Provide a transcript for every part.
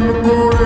I'm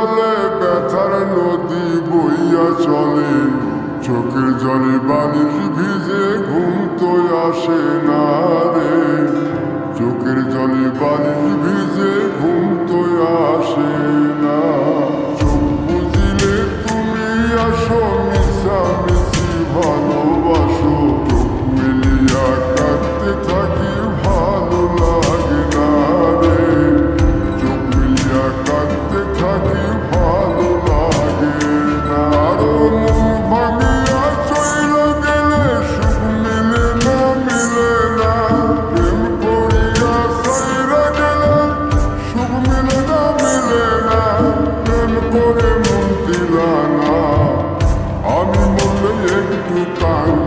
গালে ব্যথার নদী বইয়া চলে। চোখের জলে বালির ভিজে ঘুম তো আসে না রে। থাকি ভালো লাগে না আরও মন ভাঙিয়া চইল গেলে সুখ মিলে না মিলে না প্রেম করিয়া চইরা গেলে সুখ মিলে না মিলে না প্রেম করে মন দিলা না আমি মনে একটু কান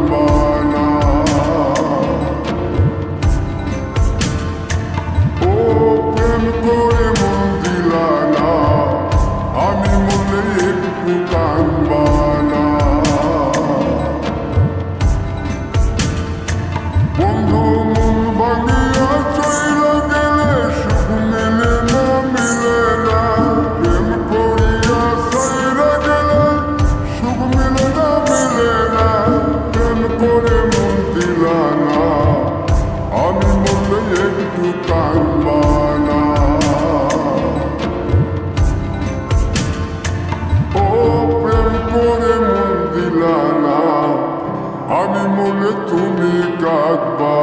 আমি মনে তুমি কাঁদবা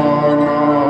না।